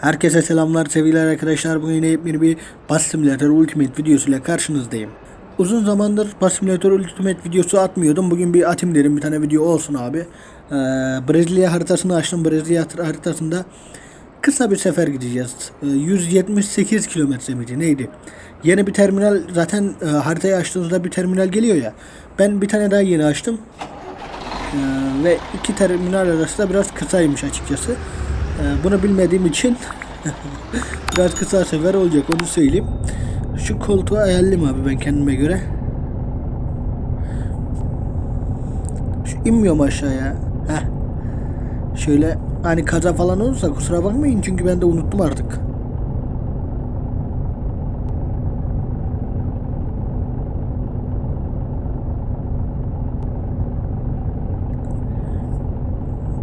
Herkese selamlar sevgiler arkadaşlar. Bugün yine yepyeni bir Bus Simulator Ultimate videosuyla karşınızdayım. Uzun zamandır Bus Simulator Ultimate videosu atmıyordum. Bugün bir atayım dedim. Bir tane video olsun abi. Ee, Brezilya haritasını açtım. Brezilya haritasında kısa bir sefer gideceğiz. Ee, 178 kilometre miydi neydi? Yeni bir terminal zaten e, haritayı açtığınızda bir terminal geliyor ya. Ben bir tane daha yeni açtım. Ee, ve iki terminal arası da biraz kısaymış açıkçası. Ee, bunu bilmediğim için biraz kısa sefer olacak onu söyleyeyim. Şu koltuğu ayarlayayım abi ben kendime göre. Şu inmiyorum aşağıya. Heh. Şöyle hani kaza falan olursa kusura bakmayın çünkü ben de unuttum artık.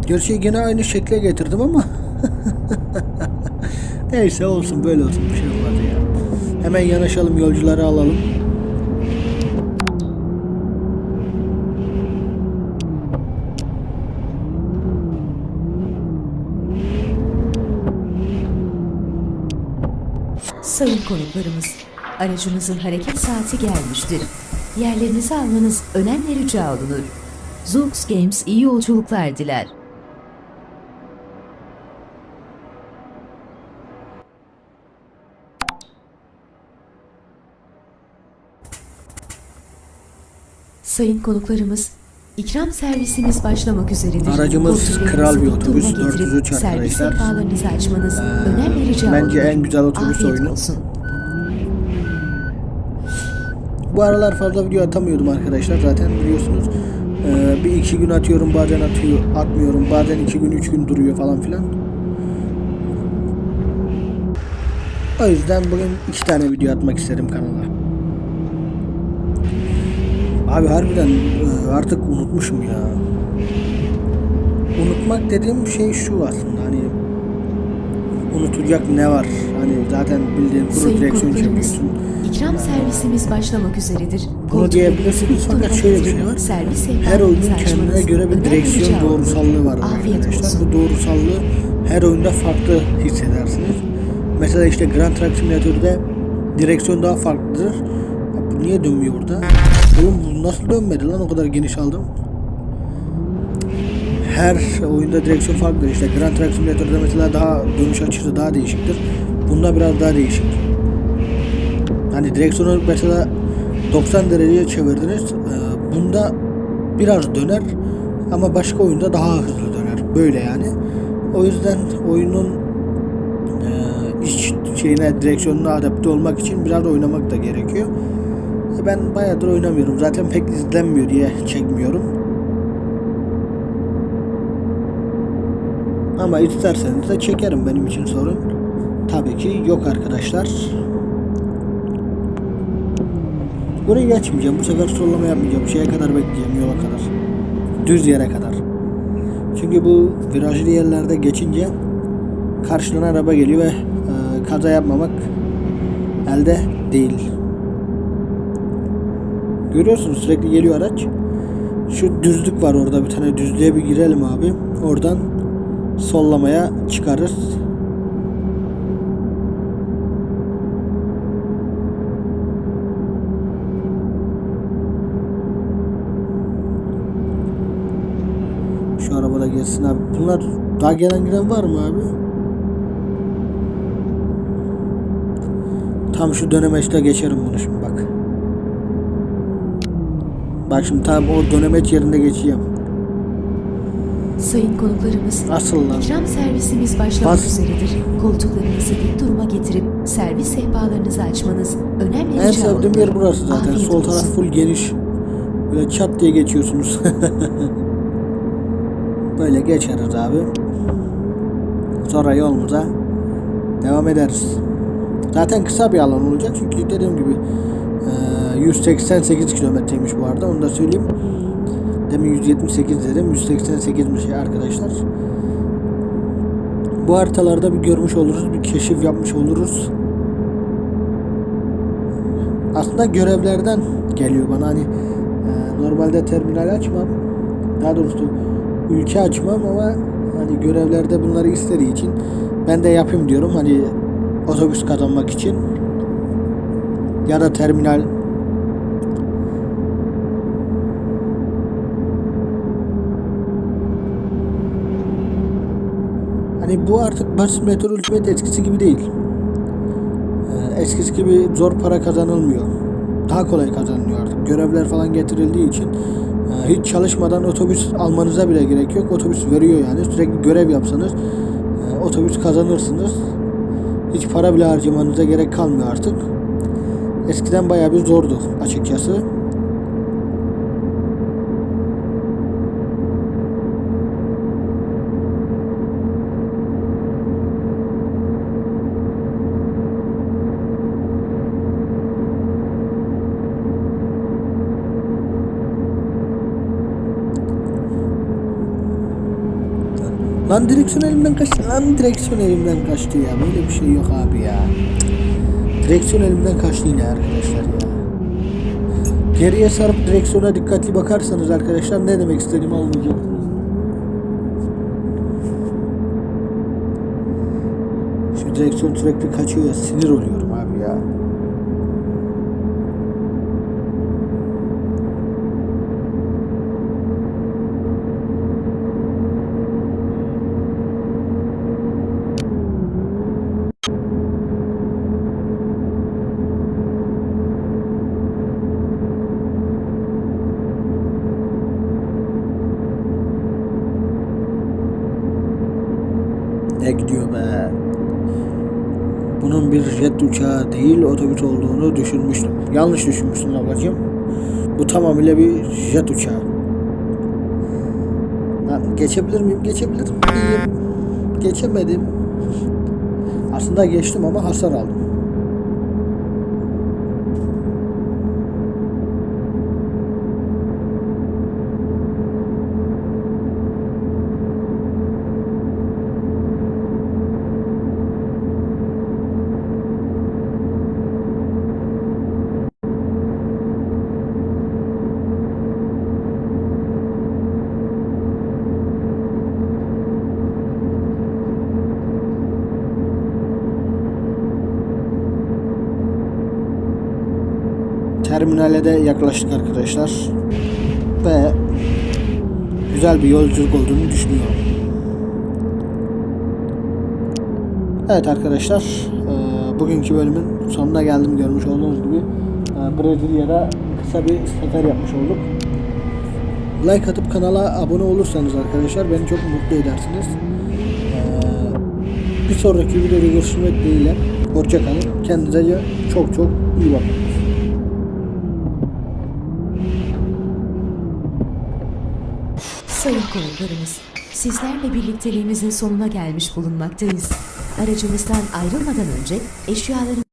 Gerçi gene aynı şekle getirdim ama Neyse olsun böyle olsun bir şey olmaz ya. Hemen yanaşalım yolcuları alalım. Sayın konuklarımız, aracınızın hareket saati gelmiştir. Yerlerinizi almanız önemli rica olunur. Zoox Games iyi yolculuklar diler. Sayın konuklarımız, ikram servisimiz başlamak üzeredir. Aracımız kral bir otobüs, duruma getirip 403 Servis arkadaşlar. sehpalarınızı açmanız Ee, önemli rica bence en güzel otobüs Afiyet oyunu. olsun. Bu aralar fazla video atamıyordum arkadaşlar zaten biliyorsunuz. Ee, bir iki gün atıyorum bazen atıyor atmıyorum bazen iki gün üç gün duruyor falan filan. O yüzden bugün iki tane video atmak istedim kanala. Abi harbiden e, artık unutmuşum ya. Unutmak dediğim şey şu aslında hani unutacak ne var? Hani zaten bildiğin kuru direksiyon çekiyorsun. ikram servisimiz başlamak üzeredir. Bunu diyebilirsiniz fakat şöyle bir şey var. Her oyunun kendine göre bir direksiyon doğrusallığı var arkadaşlar. Bu doğrusallığı her oyunda farklı hissedersiniz. Mesela işte Grand Truck Simulator'da direksiyon daha farklıdır. Niye dönmüyor burada? Oğlum bu nasıl dönmedi lan o kadar geniş aldım. Her oyunda direksiyon farklıdır. İşte Grand Truck Simulator'da mesela daha dönüş açısı daha değişiktir. Bunda biraz daha değişik. Hani direksiyonu mesela 90 dereceye çevirdiniz. Ee, Bunda biraz döner ama başka oyunda daha hızlı döner. Böyle yani. O yüzden oyunun e, iç şeyine direksiyonuna adapte olmak için biraz oynamak da gerekiyor. Ben bayağıdır oynamıyorum. Zaten pek izlenmiyor diye çekmiyorum. Ama isterseniz de çekerim benim için sorun. Tabii ki yok arkadaşlar. Burayı geçmeyeceğim. Bu sefer sollama yapmayacağım. Şeye kadar bekleyeceğim yola kadar. Düz yere kadar. Çünkü bu virajlı yerlerde geçince karşıdan araba geliyor ve e, kaza yapmamak elde değil. Görüyorsunuz sürekli geliyor araç. Şu düzlük var orada bir tane düzlüğe bir girelim abi. Oradan sollamaya çıkarız. Şu arabada gelsin abi. Bunlar daha gelen giden var mı abi? Tam şu dönemeçte geçerim bunu şimdi bak. Bak şimdi tam o dönemeç yerinde geçeceğim. Sayın konuklarımız, Asıl lan. ikram servisimiz başlamak Bas. üzeredir. Koltuklarınızı dik duruma getirip servis sehpalarınızı açmanız önemli En rica sevdiğim olunur. yer burası zaten. Afiyet Sol taraf olsun. full geniş. Böyle çat diye geçiyorsunuz. Böyle geçeriz abi. Sonra yolumuza devam ederiz. Zaten kısa bir alan olacak çünkü dediğim gibi 188 kilometreymiş bu arada onu da söyleyeyim. Demin 178 dedim 188'miş ya arkadaşlar. Bu haritalarda bir görmüş oluruz, bir keşif yapmış oluruz. Aslında görevlerden geliyor bana hani e, normalde terminal açmam. Daha doğrusu ülke açmam ama hani görevlerde bunları istediği için ben de yapayım diyorum hani otobüs kazanmak için ya da terminal Hani bu artık Bus Simulator Ultimate eskisi gibi değil. Ee, eskisi gibi zor para kazanılmıyor. Daha kolay kazanılıyor artık. Görevler falan getirildiği için e, hiç çalışmadan otobüs almanıza bile gerek yok. Otobüs veriyor yani. Sürekli görev yapsanız e, otobüs kazanırsınız. Hiç para bile harcamanıza gerek kalmıyor artık. Eskiden bayağı bir zordu açıkçası. Lan direksiyon elimden kaçtı. Lan direksiyon elimden kaçtı ya. Böyle bir şey yok abi ya. Direksiyon elimden kaçtı yine arkadaşlar ya. Geriye sarıp direksiyona dikkatli bakarsanız arkadaşlar ne demek istediğimi anlayacaksınız. Şu direksiyon sürekli kaçıyor ya sinir oluyorum abi ya. Ne gidiyor be? Bunun bir jet uçağı değil otobüs olduğunu düşünmüştüm. Yanlış düşünmüşsün ablacığım. Bu tamamıyla bir jet uçağı. Lan geçebilir miyim? Geçebilir miyim? Geçemedim. Aslında geçtim ama hasar aldım. Terminale de yaklaştık arkadaşlar. Ve güzel bir yolculuk olduğunu düşünüyorum. Evet arkadaşlar, e, bugünkü bölümün sonuna geldim görmüş olduğunuz gibi. E, Brezilya'da kısa bir sefer yapmış olduk. Like atıp kanala abone olursanız arkadaşlar beni çok mutlu edersiniz. E, Bir sonraki videoda görüşmek dileğiyle. Hoşçakalın. Kendinize çok çok iyi bakın. Sayın konuklarımız, sizlerle birlikteliğimizin sonuna gelmiş bulunmaktayız. Aracımızdan ayrılmadan önce eşyalarınızı